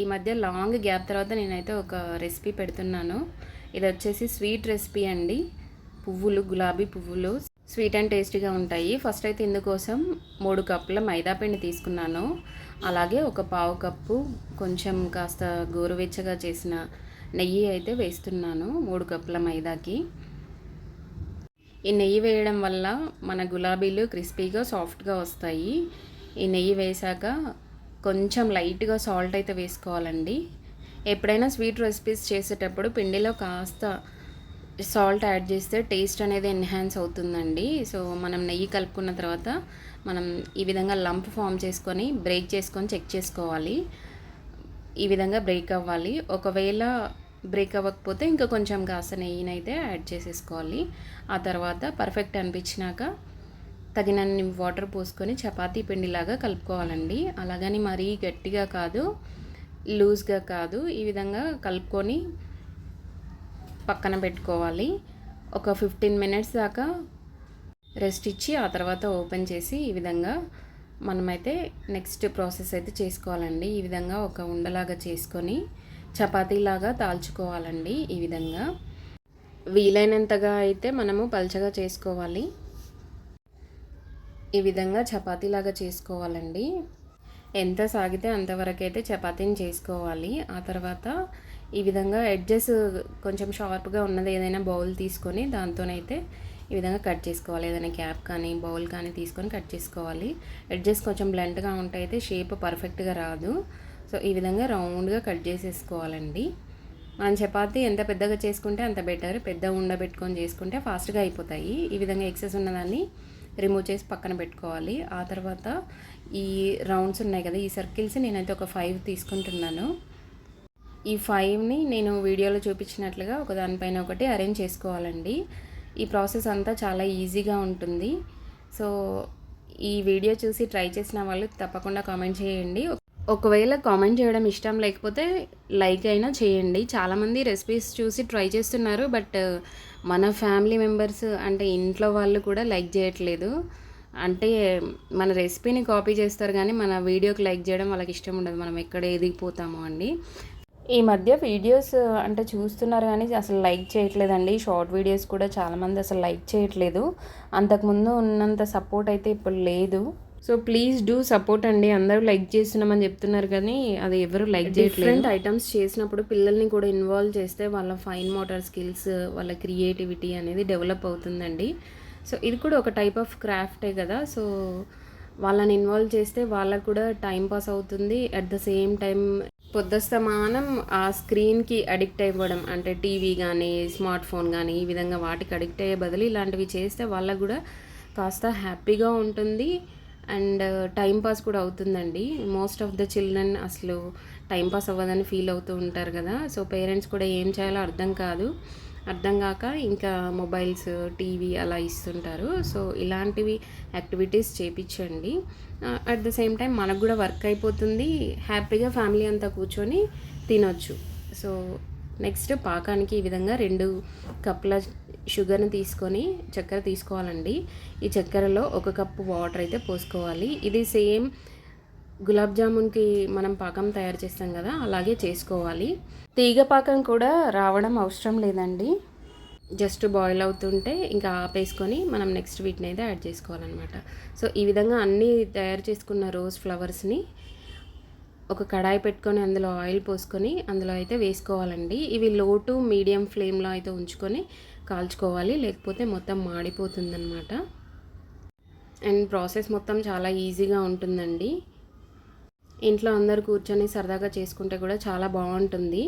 ఈ మధ్య long gap తర్వాత నేనైతే ఒక రెసిపీ పెడుతున్నాను. ఇది వచ్చేసి స్వీట్ రెసిపీ అండి. పువ్వులు గులాబీ పువ్వులు స్వీట్ అండ్ టేస్టీగా ఉంటాయి. ఫస్ట్ అయితే ఇందుకోసం మూడు కప్పుల మైదాపిండి తీసుకున్నాను. అలాగే ఒక పావు కప్పు కొంచెం కాస్త గోరువెచ్చగా చేసిన నెయ్యి అయితే వేస్తున్నాను మూడు కప్పుల మైదాకి. ఈ నెయ్యి వేయడం వల్ల మన గులాబీలు క్రిస్పీగా సాఫ్ట్గా వస్తాయి. ఈ నెయ్యి వేసాక కొంచెం లైట్గా సాల్ట్ అయితే వేసుకోవాలండి. ఎప్పుడైనా స్వీట్ రెసిపీస్ చేసేటప్పుడు పిండిలో కాస్త సాల్ట్ యాడ్ చేస్తే టేస్ట్ అనేది ఎన్హాన్స్ అవుతుందండి. సో మనం నెయ్యి కలుపుకున్న తర్వాత మనం ఈ విధంగా లంప్ ఫామ్ చేసుకొని బ్రేక్ చేసుకొని చెక్ చేసుకోవాలి. ఈ విధంగా బ్రేక్ అవ్వాలి. ఒకవేళ బ్రేక్ అవ్వకపోతే ఇంకా కొంచెం కాస్త నెయ్యినైతే యాడ్ చేసేసుకోవాలి. ఆ తర్వాత పర్ఫెక్ట్ అనిపించినాక తగినన్ని వాటర్ పోసుకొని చపాతీ పిండిలాగా కలుపుకోవాలండి. అలాగని మరీ గట్టిగా కాదు లూజ్గా కాదు. ఈ విధంగా కలుపుకొని పక్కన పెట్టుకోవాలి. ఒక ఫిఫ్టీన్ మినిట్స్ దాకా రెస్ట్ ఇచ్చి ఆ తర్వాత ఓపెన్ చేసి ఈ విధంగా మనమైతే నెక్స్ట్ ప్రాసెస్ అయితే చేసుకోవాలండి. ఈ విధంగా ఒక ఉండలాగా చేసుకొని చపాతీలాగా తాల్చుకోవాలండి ఈ విధంగా. వీలైనంతగా అయితే మనము పల్చగా చేసుకోవాలి. ఈ విధంగా చపాతీలాగా చేసుకోవాలండి. ఎంత సాగితే అంతవరకు అయితే చపాతీని చేసుకోవాలి. ఆ తర్వాత ఈ విధంగా ఎడ్జెస్ కొంచెం షార్ప్గా ఉన్నది ఏదైనా బౌల్ తీసుకొని దాంతోనైతే ఈ విధంగా కట్ చేసుకోవాలి. ఏదైనా క్యాప్ కానీ బౌల్ కానీ తీసుకొని కట్ చేసుకోవాలి. ఎడ్జెస్ కొంచెం బ్లెంట్గా ఉంటే అయితే షేప్ పర్ఫెక్ట్గా రాదు. సో ఈ విధంగా రౌండ్గా కట్ చేసేసుకోవాలండి. మనం చపాతి ఎంత పెద్దగా చేసుకుంటే అంత బెటర్. పెద్ద ఉండబెట్టుకొని చేసుకుంటే ఫాస్ట్గా అయిపోతాయి. ఈ విధంగా ఎక్సెస్ ఉన్నదాన్ని రిమూవ్ చేసి పక్కన పెట్టుకోవాలి. ఆ తర్వాత ఈ రౌండ్స్ ఉన్నాయి కదా ఈ సర్కిల్స్ నేనైతే ఒక ఫైవ్ తీసుకుంటున్నాను. ఈ ఫైవ్ని నేను వీడియోలో చూపించినట్లుగా ఒక దానిపైన ఒకటి అరేంజ్ చేసుకోవాలండి. ఈ ప్రాసెస్ అంతా చాలా ఈజీగా ఉంటుంది. సో ఈ వీడియో చూసి ట్రై చేసిన వాళ్ళు తప్పకుండా కామెంట్ చేయండి. ఒకవేళ కామెంట్ చేయడం ఇష్టం లేకపోతే లైక్ అయినా చేయండి. చాలామంది రెసిపీస్ చూసి ట్రై చేస్తున్నారు బట్ uh, మన ఫ్యామిలీ మెంబర్స్ అంటే ఇంట్లో వాళ్ళు కూడా లైక్ చేయట్లేదు. అంటే మన రెసిపీని కాపీ చేస్తారు కానీ మన వీడియోకి లైక్ చేయడం వాళ్ళకి ఇష్టం ఉండదు. మనం ఎక్కడ ఎదిగిపోతామో అండి. ఈ మధ్య వీడియోస్ అంటే చూస్తున్నారు కానీ అసలు లైక్ చేయట్లేదండి. షార్ట్ వీడియోస్ కూడా చాలామంది అసలు లైక్ చేయట్లేదు. అంతకుముందు ఉన్నంత సపోర్ట్ అయితే ఇప్పుడు లేదు. సో ప్లీజ్ డూ సపోర్ట్ అండి. అందరూ లైక్ చేస్తున్నామని చెప్తున్నారు కానీ అది ఎవరు లైక్ డిఫరెంట్ ఐటమ్స్ చేసినప్పుడు పిల్లల్ని కూడా ఇన్వాల్వ్ చేస్తే వాళ్ళ ఫైన్ మోటార్ స్కిల్స్ వాళ్ళ క్రియేటివిటీ అనేది డెవలప్ అవుతుందండి. సో ఇది కూడా ఒక టైప్ ఆఫ్ క్రాఫ్టే కదా. సో వాళ్ళని ఇన్వాల్వ్ చేస్తే వాళ్ళకు కూడా టైం పాస్ అవుతుంది. అట్ ద సేమ్ టైం పొద్దుస్తమానం ఆ స్క్రీన్కి అడిక్ట్ అవ్వడం అంటే టీవీ కానీ స్మార్ట్ ఫోన్ కానీ ఈ విధంగా వాటికి అడిక్ట్ అయ్యే బదులు ఇలాంటివి చేస్తే వాళ్ళకు కూడా కాస్త హ్యాపీగా ఉంటుంది. అండ్ టైంపాస్ కూడా అవుతుందండి. మోస్ట్ ఆఫ్ ద చిల్డ్రన్ అసలు టైంపాస్ అవ్వదని ఫీల్ అవుతూ ఉంటారు కదా. సో పేరెంట్స్ కూడా ఏం చేయాలో అర్థం కాదు. అర్థం కాక ఇంకా మొబైల్స్ టీవీ అలా ఇస్తుంటారు. సో ఇలాంటివి యాక్టివిటీస్ చేపించండి. అట్ ద సేమ్ టైం మనకు కూడా వర్క్ అయిపోతుంది. హ్యాపీగా ఫ్యామిలీ అంతా కూర్చొని తినొచ్చు. సో నెక్స్ట్ పాకానికి ఈ విధంగా రెండు కప్పుల షుగర్ని తీసుకొని చక్కెర తీసుకోవాలండి. ఈ చక్కెరలో ఒక కప్పు వాటర్ అయితే పోసుకోవాలి. ఇది సేమ్ గులాబ్ జామున్కి మనం పాకం తయారు చేస్తాం కదా అలాగే చేసుకోవాలి. తీగ పాకం కూడా రావడం అవసరం లేదండి. జస్ట్ బాయిల్ అవుతుంటే ఇంకా ఆపేసుకొని మనం నెక్స్ట్ వీటిని అయితే యాడ్ చేసుకోవాలన్నమాట. సో ఈ విధంగా అన్నీ తయారు చేసుకున్న రోజ్ ఫ్లవర్స్ని ఒక కడాయి పెట్టుకొని అందులో ఆయిల్ పోసుకొని అందులో అయితే వేసుకోవాలండి. ఇవి లో టు మీడియం ఫ్లేమ్లో అయితే ఉంచుకొని కాల్చుకోవాలి. లేకపోతే మొత్తం మాడిపోతుందన్నమాట. అండ్ ప్రాసెస్ మొత్తం చాలా ఈజీగా ఉంటుందండి. ఇంట్లో అందరు కూర్చొని సరదాగా చేసుకుంటే కూడా చాలా బాగుంటుంది.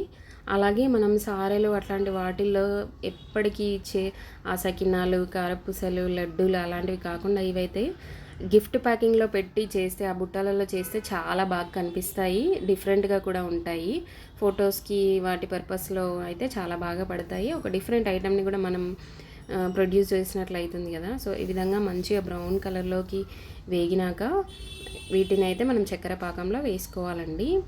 అలాగే మనం సారెలు అట్లాంటి వాటిల్లో ఎప్పటికీ ఇచ్చే ఆ సకినాలు కారపూసలు లడ్డూలు అలాంటివి కాకుండా ఇవైతే గిఫ్ట్ ప్యాకింగ్లో పెట్టి చేస్తే ఆ బుట్టలలో చేస్తే చాలా బాగా కనిపిస్తాయి. డిఫరెంట్గా కూడా ఉంటాయి. ఫొటోస్కి వాటి పర్పస్లో అయితే చాలా బాగా పడతాయి. ఒక డిఫరెంట్ ఐటమ్ని కూడా మనం ప్రొడ్యూస్ చేసినట్లు అవుతుంది కదా. సో ఈ విధంగా మంచిగా బ్రౌన్ కలర్లోకి వేగినాక వీటిని అయితే మనం చక్కెర పాకంలో వేసుకోవాలండి.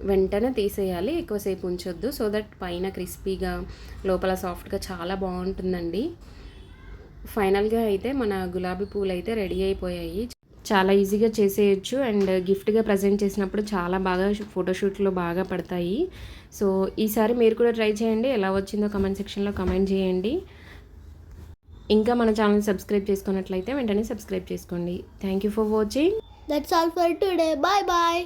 వెంటనే తీసేయాలి ఎక్కువసేపు ఉంచొద్దు. సో దట్ పైన క్రిస్పీగా లోపల సాఫ్ట్గా చాలా బాగుంటుందండి. ఫైనల్గా అయితే మన గులాబీ పూలు అయితే రెడీ అయిపోయాయి. చాలా ఈజీగా చేసేయచ్చు అండ్ గిఫ్ట్గా ప్రజెంట్ చేసినప్పుడు చాలా బాగా ఫోటోషూట్లో బాగా పడతాయి. సో ఈసారి మీరు కూడా ట్రై చేయండి. ఎలా వచ్చిందో కమెంట్ సెక్షన్లో కమెంట్ చేయండి. ఇంకా మన ఛానల్ సబ్స్క్రైబ్ చేసుకున్నట్లయితే వెంటనే సబ్స్క్రైబ్ చేసుకోండి. Thank you for watching. That's all for today bye bye